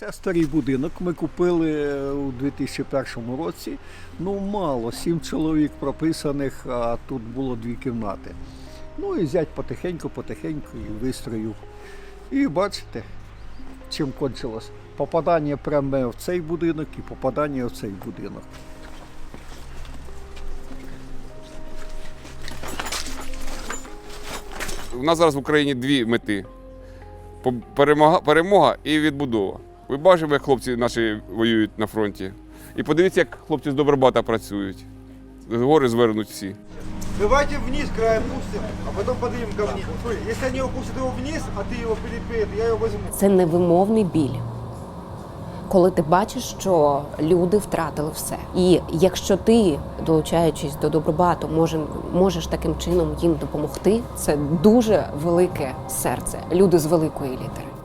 Це старий будинок. Ми купили у 2001 році. Ну, мало, сім чоловік прописаних, а тут було дві кімнати. Ну і зять потихеньку, потихеньку і вистроїв. І бачите, чим кончилось. Попадання пряме в цей будинок і попадання в цей будинок. У нас зараз в Україні дві мети: перемога, перемога і відбудова. Ви бачите, як хлопці наші воюють на фронті. І подивіться, як хлопці з Добробата працюють. Гори звернуть всі. Давайте вниз край опустим, а потом поднимем ко мне. Смотри, если они опустят его вниз, а ты его перепеет, я его возьму. Це невимовний біль. Коли ти бачиш, що люди втратили все. І якщо ти, долучаючись до добробату, може, можеш таким чином їм допомогти, це дуже велике серце. Люди з великої літери.